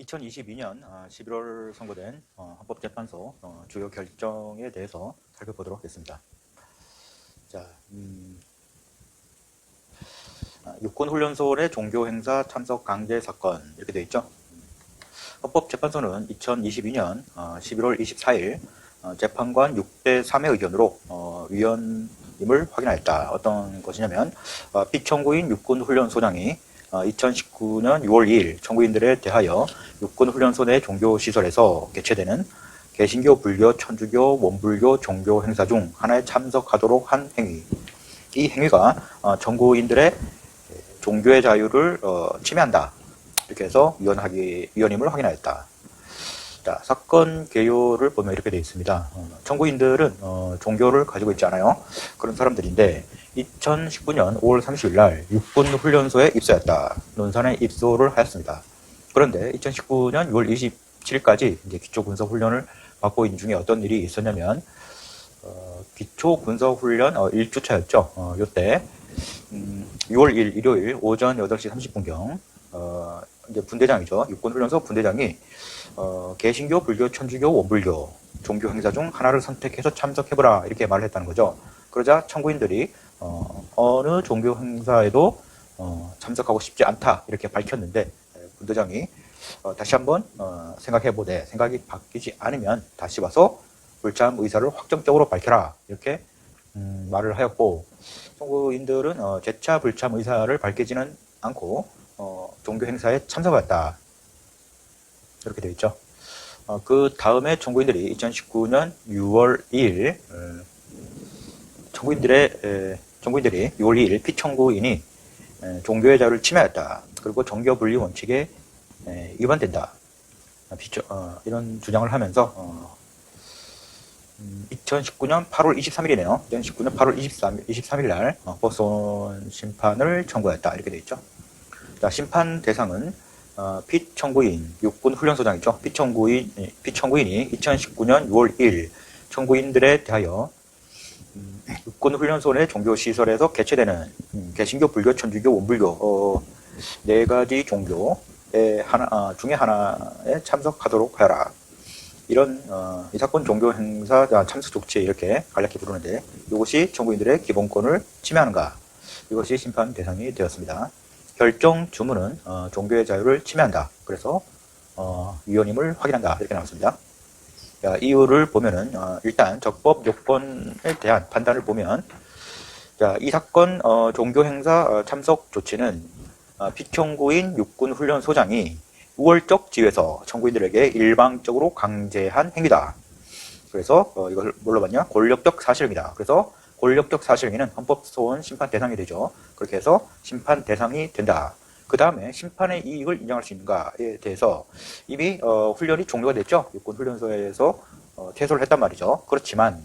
2022년 11월 선고된 어, 헌법재판소 어, 주요 결정에 대해서 살펴보도록 하겠습니다. 자, 음, 아, 육군훈련소 내 종교행사 참석 강제 사건 이렇게 되어 있죠. 헌법재판소는 2022년 11월 24일 어, 재판관 6대 3의 의견으로 어, 위원임을 확인하였다. 어떤 것이냐면 어, 피청구인 육군훈련소장이 2019년 6월 2일 청구인들에 대하여 육군훈련소 내 종교시설에서 개최되는 개신교, 불교, 천주교, 원불교 종교 행사 중 하나에 참석하도록 한 행위. 이 행위가 어, 청구인들의 종교의 자유를 어, 침해한다. 이렇게 해서 위헌하기, 위헌임을 확인하였다. 자, 사건 개요를 보면 이렇게 되어 있습니다. 어, 청구인들은 어, 종교를 가지고 있지 않아요. 그런 사람들인데 2019년 5월 30일 날 육군 훈련소에 입소했다. 논산에 입소를 하였습니다. 그런데 2019년 6월 27일까지 이제 기초 군사 훈련을 받고 있는 중에 어떤 일이 있었냐면 어, 기초 군사 훈련 어, 1주차였죠. 어, 요때 음, 6월 1일 일요일 오전 8시 30분경 어, 이제 분대장이죠. 육군훈련소 분대장이 어, 개신교, 불교, 천주교, 원불교 종교 행사 중 하나를 선택해서 참석해보라 이렇게 말을 했다는 거죠. 그러자 청구인들이 어, 어느 종교 행사에도 어, 참석하고 싶지 않다 이렇게 밝혔는데 에, 분대장이 어, 다시 한번 어, 생각해보되 생각이 바뀌지 않으면 다시 와서 불참 의사를 확정적으로 밝혀라 이렇게 음, 말을 하였고 청구인들은 어, 재차 불참 의사를 밝히지는 않고 어, 종교 행사에 참석했다 이렇게 되어 있죠. 어, 그 다음에 청구인들이 2019년 6월 2일 어, 청구인들의 에, 청구인들이 6월 2일 피청구인이 에, 종교의 자유를 침해했다. 그리고 종교 분리 원칙에 에, 위반된다. 어, 피처, 어, 이런 주장을 하면서 어, 음, 2019년 8월 23일이네요. 2019년 8월 23일, 23일 날 어, 법소원 심판을 청구했다. 이렇게 되어 있죠. 자, 심판 대상은 어, 피청구인 육군 훈련소장이죠. 피청구인 예, 피청구인이 2019년 6월 1일 청구인들에 대하여 음, 육군 훈련소 내 종교 시설에서 개최되는 음, 개신교, 불교, 천주교, 원불교 어, 네 가지 종교의 하나 아, 중에 하나에 참석하도록 하여라. 이런 어, 이 사건 종교 행사 아, 참석 조치 이렇게 간략히 부르는데 이것이 청구인들의 기본권을 침해하는가? 이것이 심판 대상이 되었습니다. 결정 주문은 어, 종교의 자유를 침해한다. 그래서 어, 위헌임을 확인한다. 이렇게 나왔습니다. 자, 이유를 보면은 어, 일단 적법 요건에 대한 판단을 보면 자, 이 사건 어, 종교 행사 어, 참석 조치는 어, 피청구인 육군 훈련 소장이 우월적 지위에서 청구인들에게 일방적으로 강제한 행위다. 그래서 어, 이걸 뭘로 봤냐? 권력적 사실행위다. 그래서 권력적 사실행위는 헌법소원 심판 대상이 되죠. 그렇게 해서 심판 대상이 된다. 그 다음에 심판의 이익을 인정할 수 있는가에 대해서 이미 어, 훈련이 종료가 됐죠. 육군 훈련소에서 어, 퇴소를 했단 말이죠. 그렇지만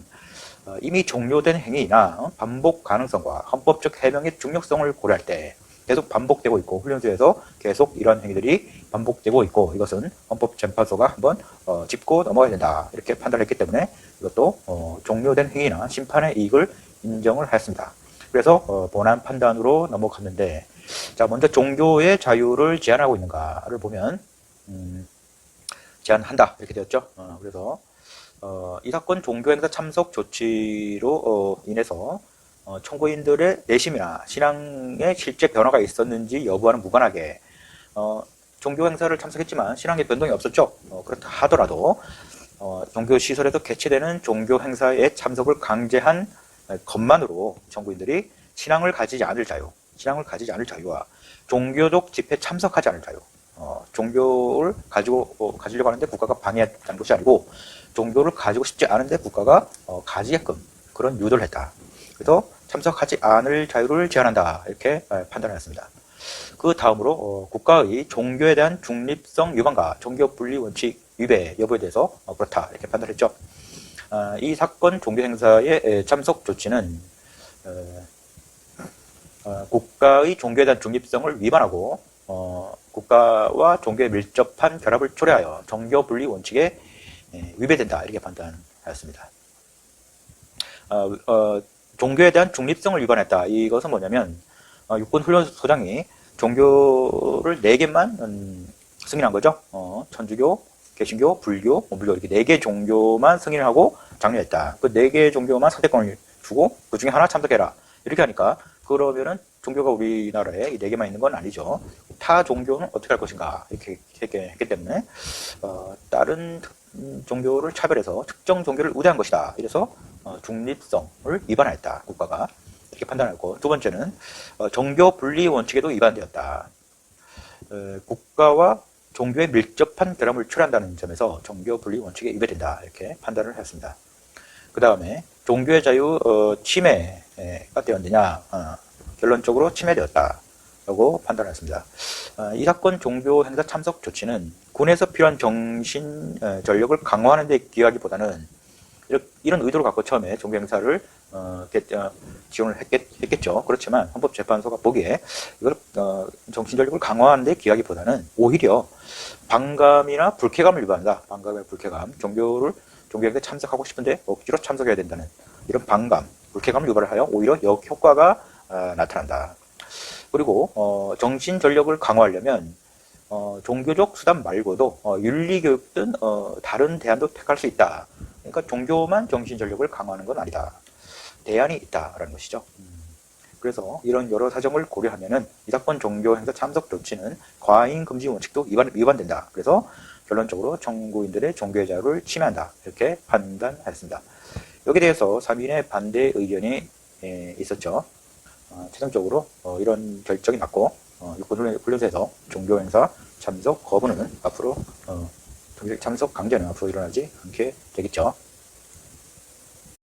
어, 이미 종료된 행위나 어, 반복 가능성과 헌법적 해명의 중력성을 고려할 때 계속 반복되고 있고 훈련소에서 계속 이런 행위들이 반복되고 있고 이것은 헌법 재판소가 한번 어, 짚고 넘어가야 된다 이렇게 판단했기 때문에 이것도 어, 종료된 행위나 심판의 이익을 인정을 하였습니다. 그래서 어, 본안 판단으로 넘어갔는데 자 먼저 종교의 자유를 제한하고 있는가를 보면 음, 제한한다 이렇게 되었죠. 어, 그래서 어, 이 사건 종교행사 참석 조치로 어, 인해서 어, 청구인들의 내심이나 신앙에 실제 변화가 있었는지 여부와는 무관하게 어, 종교 행사를 참석했지만 신앙의 변동이 없었죠. 어, 그렇다 하더라도 어, 종교 시설에서 개최되는 종교 행사에 참석을 강제한 것만으로 청구인들이 신앙을 가지지 않을 자유, 신앙을 가지지 않을 자유와 종교적 집회 참석하지 않을 자유, 어, 종교를 가지고 어, 가지려고 하는데 국가가 방해했다는 것이 아니고 종교를 가지고 싶지 않은데 국가가 어, 가지게끔 그런 유도를 했다. 그래서 참석하지 않을 자유를 제한한다 이렇게 판단하였습니다. 그 다음으로 어, 국가의 종교에 대한 중립성 위반과 종교 분리 원칙 위배 여부에 대해서 어, 그렇다 이렇게 판단했죠. 어, 이 사건 종교 행사의 참석 조치는 어, 국가의 종교에 대한 중립성을 위반하고 어, 국가와 종교에 밀접한 결합을 초래하여 종교 분리 원칙에 위배된다 이렇게 판단하였습니다. 어, 종교에 대한 중립성을 위반했다. 이것은 뭐냐면 육군 훈련소장이 종교를 네 개만 음, 승인한 거죠. 어, 천주교, 개신교, 불교, 뭐 물교 이렇게 네 개 종교만 승인을 하고 장려했다. 그 네 개 종교만 선택권을 주고 그 중에 하나 참석해라. 이렇게 하니까 그러면은 종교가 우리나라에 이 네 개만 있는 건 아니죠. 타 종교는 어떻게 할 것인가 이렇게 했기, 때문에 어, 다른 특- 음, 종교를 차별해서 특정 종교를 우대한 것이다. 이래서 어, 중립성을 위반했다. 국가가 이렇게 판단했고 두 번째는 어, 종교 분리 원칙에도 위반되었다. 어, 국가와 종교에 밀접한 결함을 취한다는 점에서 종교 분리 원칙에 위배된다 이렇게 판단을 했습니다. 그 다음에 종교의 자유 어, 침해가 되었느냐 어, 결론적으로 침해되었다 라고 판단했습니다. 어, 이 사건 종교 행사 참석 조치는 군에서 필요한 정신 어, 전력을 강화하는 데 기여하기보다는 이런- 의도를 갖고 처음에 종교 행사를 어, 어, 지원을 했겠, 죠 그렇지만 헌법재판소가 보기에 이걸 어, 정신전력을 강화하는 데 기여하기보다는 오히려 반감이나 불쾌감을 유발한다. 반감이나 불쾌감. 종교를 종교행사에 참석하고 싶은데 억지로 참석해야 된다는 이런 반감, 불쾌감을 유발을 하여 오히려 역효과가 어, 나타난다. 그리고 어, 정신 전력을 강화하려면 어, 종교적 수단 말고도 어, 윤리 교육 등 어, 다른 대안도 택할 수 있다. 그러니까 종교만 정신 전력을 강화하는 건 아니다. 대안이 있다라는 것이죠. 음. 그래서 이런 여러 사정을 고려하면은 이 사건 종교 행사 참석 조치는 과잉 금지 원칙도 위반, 위반된다. 그래서 결론적으로 청구인들의 종교의 자유를 침해한다. 이렇게 판단했습니다. 여기에 대해서 3인의 반대 의견이 에, 있었죠. 어, 최종적으로 어, 이런 결정이 났고 어, 육군 훈련소에서 종교 행사 참석 거부는 앞으로 어, 참석 강제는 앞으로 일어나지 않게 되겠죠.